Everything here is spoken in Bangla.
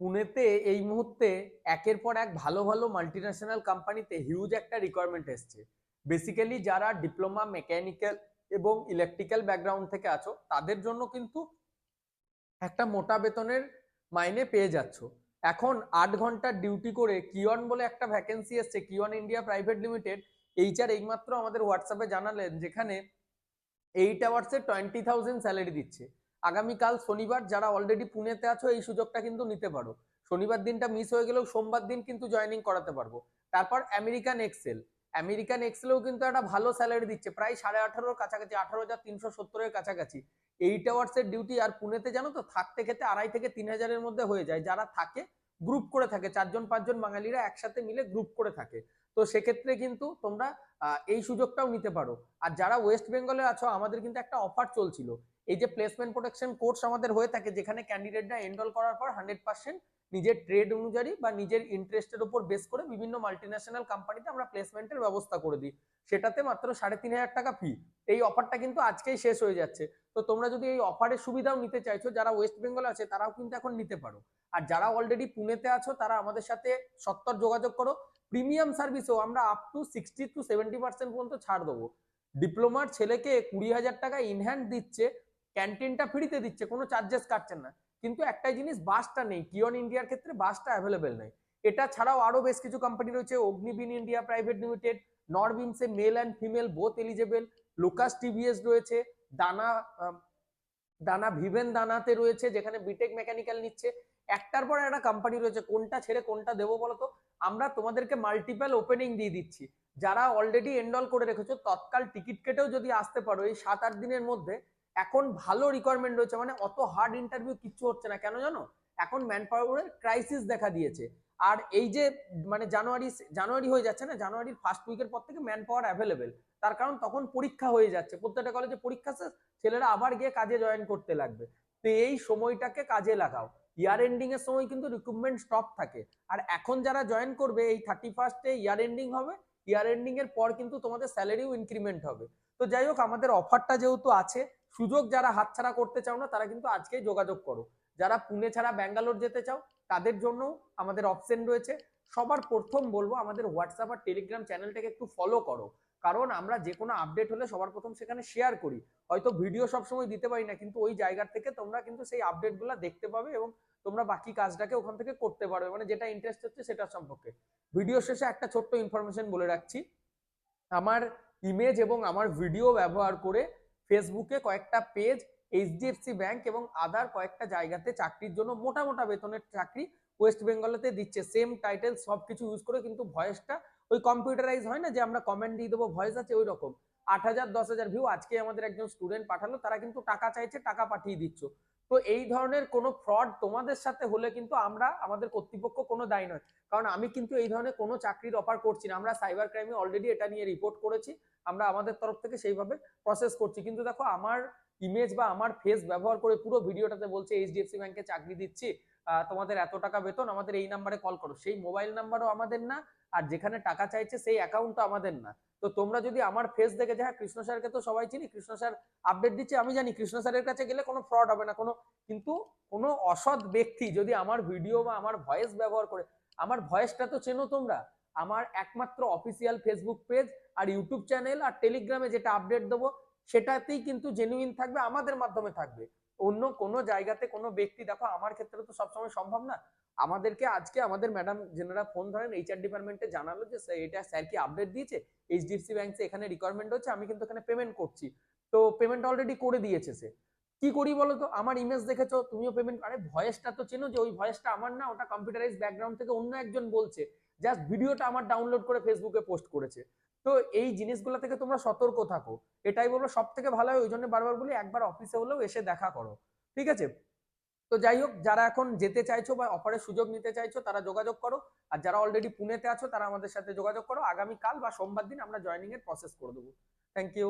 পুনেতে এই মুহূর্তে একের পর এক ভালো ভালো মাল্টিন্যাশনাল কোম্পানিতে হিউজ একটা রিকোয়ারমেন্ট এসছে। বেসিক্যালি যারা ডিপ্লোমা মেকানিক্যাল এবং ইলেকট্রিক্যাল ব্যাকগ্রাউন্ড থেকে আছো, তাদের জন্য কিন্তু একটা মোটা বেতনের মাইনে পেয়ে যাচ্ছ। এখন আট ঘণ্টার ডিউটি করে কিয়ন বলে একটা ভ্যাকেন্সি এসছে Kion India private limited HR এইমাত্র আমাদের হোয়াটসঅ্যাপে জানালেন, যেখানে এইট আওয়ার্সে টোয়েন্টি থাউজেন্ড স্যালারি দিচ্ছে। আগামীকাল শনিবার যারা অলরেডি পুনেতে আছো, এই সুযোগটা কিন্তু নিতে পারো। শনিবার দিনটা মিস হয়ে গেলেও সোমবার দিন কিন্তু জয়নিং করাতে পারব। তারপর আমেরিকান এক্সেল আমেরিকান এক্সেলেও কিন্তু একটা ভালো স্যালারি দিচ্ছে, প্রায় সাড়ে আঠারোর কাছাকাছি, আঠারো হাজার তিনশো সত্তরের কাছাকাছি। এইট আওয়ার্সের ডিউটি আর পুনেতে জানো তো, থাকতে খেতে আড়াই থেকে তিন হাজারের মধ্যে হয়ে যায়। যারা থাকে গ্রুপ করে থাকে। চারজন, পাঁচজন বাঙালিরা একসাথে মিলে গ্রুপ করে থাকে। তো সেক্ষেত্রে কিন্তু তোমরা এই সুযোগটাও নিতে পারো। আর যারা ওয়েস্ট বেঙ্গলে আছো, আমাদের কিন্তু একটা অফার চলছিল। এই যে প্লেসমেন্ট প্রোটেকশন কোর্স আমাদের হয়ে থাকে, যেখানে ক্যান্ডিডেটরা এনরোল করার পর হান্ড্রেড পার্সেন্ট নিজের ট্রেড অনুযায়ী বা নিজের ইন্টারেস্টের উপর বেস করে বিভিন্ন মাল্টিন্যাশনাল কোম্পানিতে আমরা প্লেসমেন্টের ব্যবস্থা করে দিই। সেটাতে মাত্র সাড়ে তিন হাজার টাকা ফি এই অফারটা কিন্তু আজকেই শেষ হয়ে যাচ্ছে। তো তোমরা যদি এই অফারের সুবিধাও নিতে চাইছো, যারা ওয়েস্ট বেঙ্গল আছে, তারাও কিন্তু এখন নিতে পারো। আর যারা অলরেডি পুনেতে আছো, তারা আমাদের সাথে সত্তর যোগাযোগ করো। প্রিমিয়াম সার্ভিসেও আমরা up to sixty to seventy percent পর্যন্ত ছাড় দেবো। ডিপ্লোমার ছেলেকে কুড়ি হাজার টাকা ইনহ্যান্ড দিচ্ছে, ক্যান্টিনটা ফ্রিতে দিচ্ছে, কোনো চার্জেস কাটছেন না। কিন্তু একটাই জিনিস বাসটা নেই, কিয়ন ইন্ডিয়ার ক্ষেত্রে বাসটা অ্যাভেলেবেল নেই। এটা ছাড়াও আরও বেশ কিছু কোম্পানি রয়েছে অগ্নিবিন India private limited নরবিমসে male and female both eligible Lucas TVS রয়েছে, দানা দানা ভিভেন দানাতে রয়েছে, যেখানে বিটেক মেকানিক্যাল নিচ্ছে। একটার পর একটা কোম্পানি রয়েছে, কোনটা ছেড়ে কোনটা দেবো বলো তো আমরা তোমাদেরকে মাল্টিপল ওপেনিং দিয়ে দিচ্ছি। যারা অলরেডি এনরোল করে রেখেছো, তৎকাল টিকিট কেটেও যদি আসতে পারো, এই সাত আট দিনের মধ্যে, এখন ভালো রিকোয়ারমেন্ট রয়েছে মানে অত হার্ড ইন্টারভিউ কিচ্ছু হচ্ছে না। কেন জানো? এখন ম্যান পাওয়ারের ক্রাইসিস দেখা দিয়েছে। আর এই যে মানে জানুয়ারি জানুয়ারি হয়ে যাচ্ছে না, জানুয়ারির ফার্স্ট উইকের পর থেকে ম্যান পাওয়ার অ্যাভেলেবেল তার কারণ তখন পরীক্ষা হয়ে যাচ্ছে। প্রত্যেকটা কলেজে পরীক্ষা শেষ, ছেলেরা আবার গিয়ে কাজে জয়েন করতে লাগবে। তো এই সময়টাকে কাজে লাগাও। ইয়ার এন্ডিং এর সময় কিন্তু রিক্রুটমেন্ট স্টপ থাকে। আর এখন যারা জয়েন করবে, এই থার্টি ফার্স্টে ইয়ার এন্ডিং হবে ইয়ার এন্ডিং এর পর কিন্তু তোমাদের স্যালারিও ইনক্রিমেন্ট হবে। তো যাই হোক, আমাদের অফারটা যেহেতু আছে, সুযোগ যারা হাতছাড়া করতে চাও না, তারা কিন্তু আজকেই যোগাযোগ করো। যারা পুনে ছাড়া ব্যাঙ্গালোর যেতে চাও, তাদের জন্য আমাদের অপশন রয়েছে। সবার প্রথম বলব, আমাদের হোয়াটসঅ্যাপ আর টেলিগ্রাম চ্যানেলটাকে একটু ফলো করো। কারণ আমরা যে কোনো আপডেট হলে সবার প্রথম সেখানে শেয়ার করি। হয়তো ভিডিও সবসময় দিতে পারি না, কিন্তু ওই জায়গার থেকে তোমরা কিন্তু সেই আপডেটগুলো দেখতে পাবে এবং তোমরা বাকি কাজটাকে ওখান থেকে করতে পারবে। মানে যেটা ইন্টারেস্ট হচ্ছে সেটা সম্পর্কে। ভিডিও শেষে একটা ছোট্ট ইনফরমেশন বলে রাখছি। আমার ইমেজ এবং আমার ভিডিও ব্যবহার করে ফেসবুকে কয়েকটা পেজ এইচডিএফসি ব্যাংক এবং আদার কয়েকটা জায়গাতে চাকরির জন্য মোটা মোটা বেতনের চাকরি ওয়েস্ট বেঙ্গলেতে দিচ্ছে। সেম টাইটেল সব কিছু ইউজ করে কিন্তু ভয়েসটা ওই কম্পিউটারাইজ হয় না যে আমরা কমেন্ট দিয়ে দেবো ভয়েস আছে, ওই রকম। আট হাজার, দশ হাজার ভিউ আজকে আমাদের একজন স্টুডেন্ট পাঠালো, তারা কিন্তু টাকা চাইছে, টাকা পাঠিয়ে দিচ্ছ। তো এই ধরনের কোনো ফ্রড তোমাদের সাথে হলে কিন্তু আমরা, আমাদের কর্তৃপক্ষ কোনো দায়ী নয়। কারণ আমি কিন্তু এই ধরনের কোনো চাকরির অফার করছি না। আমরা সাইবার ক্রাইমে অলরেডি এটা নিয়ে রিপোর্ট করেছি। আমরা আমাদের তরফ থেকে সেইভাবে প্রসেস করছি। কিন্তু দেখো, আমার ইমেজ বা আমার ফেস ব্যবহার করে পুরো ভিডিওটাতে বলছে এইচডিএফসি ব্যাংকে চাকরি দিচ্ছি তোমাদের এত টাকা বেতন, আমাদের এই নাম্বারে কল করো। সেই মোবাইল নাম্বারও আমাদের না, আর যেখানে টাকা চাইছে সেই অ্যাকাউন্টও আমাদের না। তো তোমরা যদি আমার ফেস দেখে যে হ্যাঁ কৃষ্ণ স্যারকে তো সবাই চিনি, কৃষ্ণ স্যার আপডেট দিচ্ছে, আমি জানি কৃষ্ণ স্যারের কাছে গেলে কোনো ফ্রড হবে না। কোনো, কিন্তু কোনো অসৎ ব্যক্তি যদি আমার ভিডিও বা আমার ভয়েস ব্যবহার করে, আমার ভয়েসটা তো চেনো তোমরা, আমার একমাত্র অফিসিয়াল ফেসবুক পেজ আর ইউটিউব চ্যানেল আর টেলিগ্রামে যেটা আপডেট দেবো সেটাতেই কিন্তু জেনুইন থাকবে, আমাদের মাধ্যমে থাকবে। অন্য কোনো জায়গাতে কোনো ব্যক্তি, দেখো আমার ক্ষেত্রে তো সবসময় সম্ভব না। আমাদেরকে আজকে আমাদের ম্যাডাম যেনারা ফোন ধরেন এইচআর ডিপার্টমেন্টে জানালো যে এটা স্যার কি আপডেট দিয়েছে? এইচডিএফসি ব্যাংকে এখানে রিকোয়ারমেন্ট হচ্ছে, আমি কিন্তু এখানে পেমেন্ট করছি। তো পেমেন্ট অলরেডি করে দিয়েছে সে। কি করি বলো তো আমার ইমেজ দেখেছ, তুমিও পেমেন্ট আরে ভয়েসটা তো চেনো যে, ওই ভয়েসটা আমার না, ওটা কম্পিউটারাইজ ব্যাকগ্রাউন্ড থেকে অন্য একজন বলছে। জাস্ট ভিডিওটা আমার ডাউনলোড করে ফেসবুকে পোস্ট করেছে। তো এই জিনিসগুলো থেকে তোমরা সতর্ক থাকো। এটাই বলব সব থেকে ভালো হয় ওই জন্য বারবার বলি, একবার অফিসে হলেও এসে দেখা করো। ঠিক আছে? তো যাই হোক, যারা এখন যেতে চাইছো বা অফারের সুযোগ নিতে চাইছো, তারা যোগাযোগ করো। আর যারা অলরেডি পুনেতে আছো, তারা আমাদের সাথে যোগাযোগ করো। আগামীকাল বা সোমবার দিন আমরা জয়নিং এর প্রসেস করে দেবো। Thank you